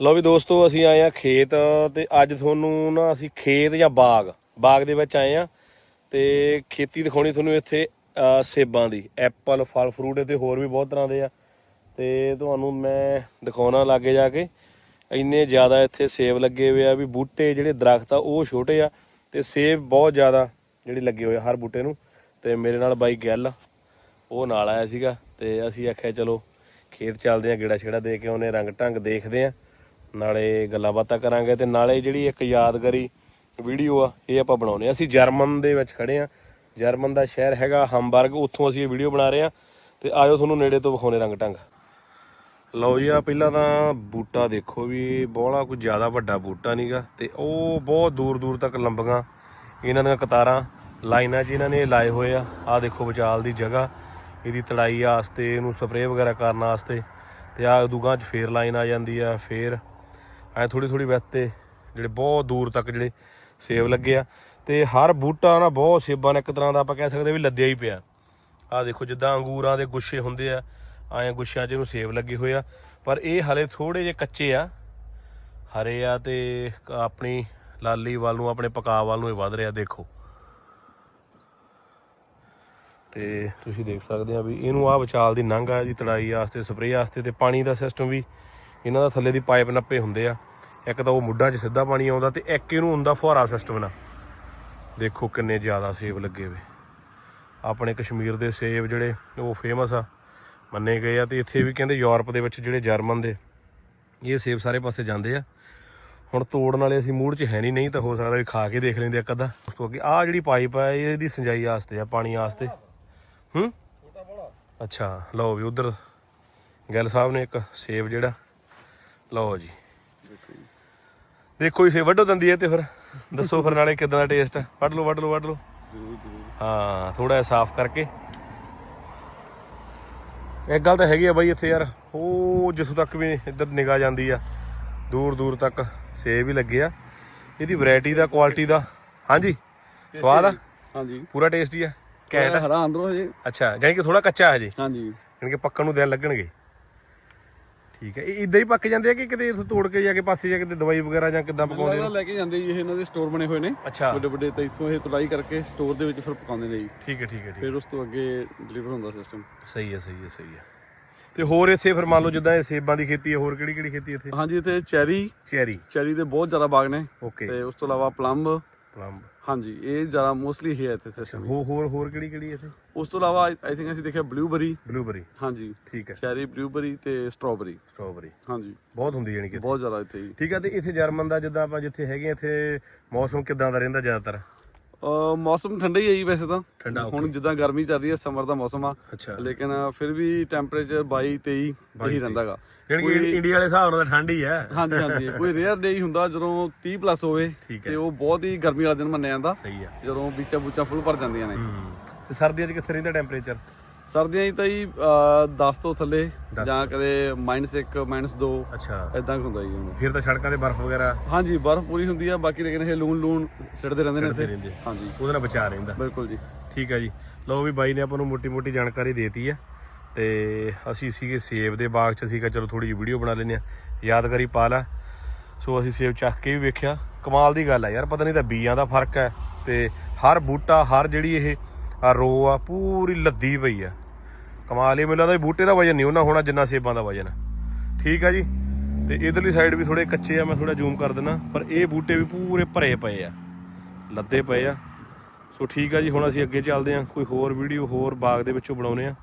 ਲਓ ਵੀ ਦੋਸਤੋ, ਅਸੀਂ ਆਏ ਆ ਖੇਤ ਤੇ ਅੱਜ ਤੁਹਾਨੂੰ ਨਾ ਅਸੀਂ ਖੇਤ ਜਾਂ ਬਾਗ ਬਾਗ ਦੇ ਵਿੱਚ ਆਏ ਆ ਤੇ ਖੇਤੀ ਦਿਖਾਉਣੀ ਤੁਹਾਨੂੰ ਇੱਥੇ ਸੇਬਾਂ ਦੀ, ਐਪਲ, ਫਲ, ਫਰੂਟ ਤੇ ਹੋਰ ਵੀ ਬਹੁਤ ਤਰ੍ਹਾਂ ਦੇ ਆ। ਤੇ ਤੁਹਾਨੂੰ ਮੈਂ ਦਿਖਾਉਣਾ ਲਾਗੇ ਜਾ ਕੇ, ਇੰਨੇ ਜ਼ਿਆਦਾ ਇੱਥੇ ਸੇਬ ਲੱਗੇ ਹੋਏ ਆ ਵੀ ਬੂਟੇ ਜਿਹੜੇ ਦਰਖਤ ਆ, ਉਹ ਛੋਟੇ ਆ ਤੇ ਸੇਬ ਬਹੁਤ ਜ਼ਿਆਦਾ ਜਿਹੜੇ ਲੱਗੇ ਹੋਏ ਆ ਹਰ ਬੂਟੇ ਨੂੰ। ਤੇ ਮੇਰੇ ਨਾਲ ਬਾਈ ਗਿੱਲ, ਉਹ ਨਾਲ ਆਇਆ ਸੀਗਾ ਤੇ ਅਸੀਂ ਆਖਿਆ ਚਲੋ ਖੇਤ ਚੱਲਦੇ ਆ ਗੇੜਾ ਛੇੜਾ ਦੇ ਕੇ ਉਹਨੇ ਰੰਗ ਢੰਗ ਦੇਖਦੇ ਆ ਨਾਲੇ ਗੱਲਾਂ ਬਾਤਾਂ ਕਰਾਂਗੇ ਤੇ ਨਾਲੇ ਜਿਹੜੀ ਇੱਕ ਯਾਦਗਾਰੀ ਵੀਡੀਓ ਆ, ਇਹ ਆਪਾਂ ਬਣਾਉਨੇ ਆ ਅਸੀਂ ਜਰਮਨ ਦੇ ਵਿੱਚ ਖੜੇ ਆ ਜਰਮਨ ਦਾ ਸ਼ਹਿਰ ਹੈਗਾ ਹੰਬਰਗ, ਉੱਥੋਂ ਅਸੀਂ ਇਹ ਵੀਡੀਓ ਬਣਾ ਰਹੇ ਆ ਤੇ ਆਇਓ ਤੁਹਾਨੂੰ ਨੇੜੇ ਤੋਂ ਵਿਖਾਉਨੇ ਰੰਗ ਢੰਗ। ਲਓ ਜੀ ਆ ਪਹਿਲਾਂ ਤਾਂ ਬੂਟਾ ਦੇਖੋ ਵੀ ਬੋਲਾ ਕੋਈ ਜ਼ਿਆਦਾ ਵੱਡਾ ਬੂਟਾ ਨਹੀਂਗਾ ਤੇ ਉਹ ਬਹੁਤ ਦੂਰ ਦੂਰ ਤੱਕ ਲੰਬੀਆਂ ਇਹਨਾਂ ਦੀਆਂ ਕਤਾਰਾਂ, ਲਾਈਨਾਂ 'ਚ ਇਹਨਾਂ ਨੇ ਲਾਏ ਹੋਏ ਆ। ਆ ਦੇਖੋ ਵਿਚਾਲ ਦੀ ਜਗ੍ਹਾ, ਇਹਦੀ ਤੜਾਈ ਵਾਸਤੇ, ਇਹਨੂੰ ਸਪਰੇਅ ਵਗੈਰਾ ਕਰਨ ਵਾਸਤੇ ਤੇ ਆ ਦੁਗਾਂ 'ਚ ਫੇਰ ਲਾਈਨ ਆ ਜਾਂਦੀ ਆ, ਫੇਰ ਐ ਥੋੜੀ ਥੋੜੀ ਵਸਤੇ ਜਿਹੜੇ ਬਹੁਤ ਦੂਰ ਤੱਕ ਜਿਹੜੇ ਸੇਬ ਲੱਗੇ ਆ ਤੇ ਹਰ ਬੂਟਾ ਨਾ ਬਹੁਤ ਸੇਬਾਂ ਨੇ, ਇੱਕ ਤਰ੍ਹਾਂ ਦਾ ਆਪਾਂ ਕਹਿ ਸਕਦੇ ਵੀ ਲੱਦਿਆ ਹੀ ਪਿਆ। ਆ ਦੇਖੋ ਜਿੱਦਾਂ ਅੰਗੂਰਾਂ ਦੇ ਗੁੱਛੇ ਹੁੰਦੇ ਆ ਐਂ ਗੁੱਛਿਆਂ 'ਚ ਇਹਨੂੰ ਸੇਬ ਲੱਗੇ ਹੋਏ ਆ। ਪਰ ਇਹ ਹਲੇ ਥੋੜੇ ਜਿਹੇ ਕੱਚੇ ਆ। ਹਰੇ ਆ ਤੇ ਆਪਣੀ ਲਾਲੀ ਵੱਲ ਨੂੰ, ਆਪਣੇ ਪਕਾ ਵੱਲ ਨੂੰ ਇਹ ਵਧ ਰਿਹਾ, ਦੇਖੋ। ਤੇ ਤੁਸੀਂ ਦੇਖ ਸਕਦੇ ਆ ਵੀ ਇਹਨੂੰ ਆ ਵਿਚਾਲ ਦੀ ਨੰਗ ਆ ਜੀ ਤੜਾਈ ਵਾਸਤੇ, ਸਪਰੇਅ ਵਾਸਤੇ ਤੇ ਪਾਣੀ ਦਾ ਸਿਸਟਮ ਵੀ ਇਹਨਾਂ ਦਾ ਥੱਲੇ ਦੀ ਪਾਈਪ ਨੱਪੇ ਹੁੰਦੇ ਆ। ਇੱਕ ਤਾਂ ਉਹ ਮੁੱਢਾਂ 'ਚ ਸਿੱਧਾ ਪਾਣੀ ਆਉਂਦਾ ਤੇ ਇੱਕ ਇਹਨੂੰ ਹੁੰਦਾ ਫੁਹਾਰਾ ਸਿਸਟਮ ਨਾਲ। ਦੇਖੋ ਕਿੰਨੇ ਜ਼ਿਆਦਾ ਸੇਬ ਲੱਗੇ ਵੇ। ਆਪਣੇ ਕਸ਼ਮੀਰ ਦੇ ਸੇਬ ਜਿਹੜੇ ਉਹ ਫੇਮਸ ਆ, ਮੰਨੇ ਗਏ ਆ ਤੇ ਇੱਥੇ ਵੀ ਕਹਿੰਦੇ ਯੂਰਪ ਦੇ ਵਿੱਚ ਜਿਹੜੇ ਜਰਮਨ ਦੇ, ਇਹ ਸੇਬ ਸਾਰੇ ਪਾਸੇ ਜਾਂਦੇ ਆ। ਹੁਣ ਤੋੜਨ ਵਾਲੇ ਅਸੀਂ ਮੂਡ 'ਚ ਹੈ ਨਹੀਂ ਨਹੀਂ ਤਾਂ ਹੋ ਸਕਦਾ ਵੀ ਖਾ ਕੇ ਦੇਖ ਲੈਂਦੇ ਇੱਕ ਅੱਧਾ। ਉਸ ਤੋਂ ਅੱਗੇ ਆਹ ਜਿਹੜੀ ਪਾਈਪ ਆ ਇਹਦੀ ਸਿੰਜਾਈ ਵਾਸਤੇ ਆ, ਪਾਣੀ ਵਾਸਤੇ। ਹੂੰ? ਅੱਛਾ, ਲਓ ਵੀ ਉਧਰ ਗਿੱਲ ਸਾਹਿਬ ਨੇ ਇੱਕ ਸੇਬ ਜਿਹੜਾ। ਲਓ ਜੀ। ਦੇਖੋ ਸੇਬ ਵੱਢੋ ਦੰਦੀ ਹੈ ਤੇ ਫਿਰ ਦੱਸੋ ਫਿਰ ਨਾਲੇ ਕਿਦਾਂ ਦਾ ਟੇਸਟ ਆ। ਵੱਢ ਲਓ ਵੱਢ ਲਓ ਵੱਢ ਲਓ। ਹਾਂ ਥੋੜਾ ਜਿਹਾ ਸਾਫ਼ ਕਰਕੇ। ਇੱਕ ਗੱਲ ਤਾਂ ਹੈਗੀ ਆ ਬਾਈ ਇੱਥੇ ਯਾਰ। ਉਹ ਜਿੱਥੋਂ ਤੱਕ ਵੀ ਇੱਧਰ ਨਿਗਾਹ ਜਾਂਦੀ ਆ ਦੂਰ ਦੂਰ ਤੱਕ ਸੇਬ ਵੀ ਲੱਗੇ ਆ। ਇਹਦੀ ਵੈਰਾਈਟੀ ਦਾ ਕੁਆਲਿਟੀ ਦਾ। ਹਾਂਜੀ ਸਵਾਦ ਆ? ਹਾਂਜੀ। ਪੂਰਾ ਟੇਸਟੀ ਆ? ਆ? ਹਰਾ ਅੰਦਰੋਂ ਹਜੇ ਅੱਛਾ ਜਾਨੀ ਕਿ ਥੋੜਾ ਕੱਚਾ ਹੈ ਜੀ ਹਾਂਜੀ। ਜਾਨੀ ਕਿ ਪੱਕਣ ਨੂੰ ਦਿਨ ਲੱਗਣਗੇ। ਠੀਕ ਹੈ। ਇਹ ਇਦਾਂ ਹੀ ਪੱਕ ਜਾਂਦੇ ਆ ਕਿ ਕਿਤੇ ਇੱਥੋਂ ਤੋੜ ਕੇ ਜਾ ਕੇ ਪਾਸੇ ਜਾ ਕੇ ਤੇ ਦਵਾਈ ਵਗੈਰਾ ਜਾਂ ਕਿੱਦਾਂ ਪਕਾਉਂਦੇ ਹੋ ਲੈ ਕੇ ਜਾਂਦੇ ਜੀ ਇਹ ਇਹਨਾਂ ਦੇ ਸਟੋਰ ਬਣੇ ਹੋਏ ਨੇ। ਅੱਛਾ। ਵੱਡੇ ਵੱਡੇ ਤੇ ਇੱਥੋਂ ਇਹ ਤੁਲਾਈ ਕਰਕੇ ਸਟੋਰ ਦੇ ਵਿੱਚ ਫਿਰ ਪਕਾਉਂਦੇ ਨੇ ਜੀ। ਠੀਕ ਹੈ ਠੀਕ ਹੈ। ਫਿਰ ਉਸ ਤੋਂ ਅੱਗੇ ਡਿਲੀਵਰ ਹੁੰਦਾ ਸਿਸਟਮ ਸਹੀ ਹੈ ਸਹੀ ਹੈ ਸਹੀ ਹੈ। ਤੇ ਹੋਰ ਇੱਥੇ ਫਿਰ ਮੰਨ ਲਓ ਜਿੱਦਾਂ ਇਹ ਸੇਬਾਂ ਦੀ ਖੇਤੀ ਹੈ ਹੋਰ ਕਿਹੜੀ ਕਿਹੜੀ ਖੇਤੀ ਇੱਥੇ? ਹਾਂਜੀ ਇੱਥੇ ਚੈਰੀ। ਚੈਰੀ। ਚੈਰੀ ਦੇ ਬਹੁਤ ਜ਼ਿਆਦਾ ਬਾਗ ਨੇ। ਓਕੇ। ਤੇ ਉਸ ਤੋਂ ਇਲਾਵਾ ਪਲੰਬ। ਪਲੰਬ। ਹਾਂਜੀ ਇਹ ਜ਼ਿਆਦਾ ਮੋਸਟਲੀ ਹੈ ਇੱਥੇ ਸਿਸਟਮ ਹੋਰ ਹੋਰ ਹੋਰ ਕਿਹੜੀ ਕਿਹੜੀ ਹੈ ਇੱਥੇ? ਉਸ ਤੋਂ ਇਲਾਵਾ ਆਈ ਥਿੰਕ ਅਸੀਂ ਦੇਖਿਆ ਬਲੂਬਰੀ ਬਲੂਬਰੀ ਹਾਂਜੀ। ਠੀਕ ਹੈ। ਚੈਰੀ ਬਲੂਬਰੀ ਤੇ ਸਟ੍ਰਾਬੇਰੀ ਸਟ੍ਰਾਬੇਰੀ ਹਾਂਜੀ। ਬਹੁਤ ਹੁੰਦੀ ਜਾਨੀ ਕਿ। ਬਹੁਤ ਜ਼ਿਆਦਾ ਇੱਥੇ ਠੀਕ ਹੈ ਤੇ ਇੱਥੇ ਜਰਮਨ ਦਾ ਜਿੱਦਾਂ ਆਪਾਂ ਜਿੱਥੇ ਹੈਗੇ ਇੱਥੇ ਮੌਸਮ ਕਿਦਾਂ ਦਾ ਰਹਿੰਦਾ ਜ਼ਿਆਦਾਤਰ? ਮੌਸਮ ਠੰਡਾ ਹੀ ਹੈ ਜੀ ਵੈਸੇ ਤਾਂ। ਠੰਡਾ, ਹੁਣ ਜਿੱਦਾਂ ਗਰਮੀ ਚੱਲ ਰਹੀ ਹੈ ਸਮਰ ਦਾ ਮੌਸਮ ਆ। ਅੱਛਾ। ਲੇਕਿਨ ਫਿਰ ਵੀ ਟੈਂਪਰੇਚਰ 22 23 ਇਹੀ ਰਹਿੰਦਾਗਾ ਜਾਨੀ ਕਿ ਇੰਡੀਆ ਵਾਲੇ ਹਿਸਾਬ ਨਾਲ ਤਾਂ ਠੰਡ ਹੀ ਹੈ। ਹਾਂਜੀ ਹਾਂਜੀ। ਕੋਈ ਰੇਅਰ ਡੇ ਹੀ ਹੁੰਦਾ ਜਦੋਂ 30 ਪਲੱਸ ਹੋਵੇ। ਤੇ ਉਹ ਬਹੁਤ ਹੀ ਗਰਮੀ ਵਾਲਾ ਦਿਨ ਮੰਨਿਆ ਜਾਂਦਾ। ਸਹੀ ਆ। ਜਦੋਂ ਬੀਚਾਂ ਬੂਚਾਂ ਫੁੱਲ ਭਰ ਜਾਂਦੀਆਂ ਨੇ। ਤੇ ਸਰਦੀਆਂ 'ਚ ਕਿੱਥੇ ਰਹਿੰਦਾ ਟੈਂਪਰੇਚਰ ਸਰਦੀਆਂ 'ਚ ਤਾਂ ਜੀ 10 ਤੋਂ ਥੱਲੇ ਦਸ ਜਾਂ ਕਦੇ -1 -2 ਅੱਛਾ। ਇਦਾਂ ਹੁੰਦਾ ਜੀ ਹੁਣ। ਫਿਰ ਤਾਂ ਸੜਕਾਂ ਤੇ ਬਰਫ਼ ਵਗੈਰਾ। ਹਾਂਜੀ ਬਰਫ਼ ਪੂਰੀ ਹੁੰਦੀ ਆ ਬਾਕੀ ਲੇਕਿਨ ਇਹ ਲੂਣ ਲੂਣ ਸਿੱਟਦੇ ਰਹਿੰਦੇ ਨੇ ਸਿੱਟਦੇ ਇੱਥੇ। ਰਹਿੰਦੇ ਆ। ਹਾਂਜੀ। ਉਹਦੇ ਨਾਲ ਬਚਾ ਰਹਿੰਦਾ। ਬਿਲਕੁਲ ਜੀ। ਠੀਕ ਹੈ ਜੀ। ਲਓ ਵੀ ਬਾਈ ਨੇ ਆਪਾਂ ਨੂੰ ਮੋਟੀ ਮੋਟੀ ਜਾਣਕਾਰੀ ਦੇਤੀ ਹੈ ਤੇ ਅਸੀਂ ਸੀਗੇ ਸੇਬ ਦੇ ਬਾਗ 'ਚ ਸੀਗਾ ਚਲੋ ਥੋੜੀ ਜਿਹੀ ਵੀਡੀਓ ਬਣਾ ਲੈਂਦੇ ਆ। ਯਾਦਗਾਰੀ ਪਾ ਲਾ। ਸੋ ਅਸੀਂ ਸੇਬ ਚੱਕ ਕੇ ਵੀ ਵੇਖਿਆ। ਕਮਾਲ ਦੀ ਗੱਲ ਆ ਯਾਰ ਪਤਾ ਨਹੀਂ ਤਾਂ ਬੀਆਂ ਦਾ ਫ਼ਰਕ ਹੈ ਤੇ ਹਰ ਬੂਟਾ ਹਰ ਜਿਹੜੀ ਇਹ ਆ ਰੋ ਆ, ਪੂਰੀ ਲੱਦੀ ਪਈ ਆ। ਕਮਾਲ ਹੀ ਮੈਨੂੰ ਲੱਗਦਾ ਬੂਟੇ ਦਾ ਵਜਨ ਨਹੀਂ ਉਹਨਾਂ ਹੋਣਾ, ਜਿੰਨਾ ਸੇਬਾਂ ਦਾ ਵਜਨ ਠੀਕ ਆ ਜੀ? ਤੇ ਇਧਰਲੀ ਸਾਈਡ ਵੀ ਥੋੜੇ ਕੱਚੇ ਆ, ਮੈਂ ਥੋੜਾ ਜ਼ੂਮ ਕਰ ਦਿੰਦਾ ਪਰ ਇਹ ਬੂਟੇ ਵੀ ਪੂਰੇ ਭਰੇ ਪਏ ਆ, ਲੱਦੇ ਪਏ ਆ। ਸੋ ਠੀਕ ਆ ਜੀ, ਹੁਣ ਅਸੀਂ ਅੱਗੇ ਚੱਲਦੇ ਹਾਂ ਕੋਈ ਹੋਰ ਵੀਡੀਓ ਹੋਰ ਬਾਗ ਦੇ ਵਿੱਚੋਂ ਬਣਾਉਨੇ ਆ।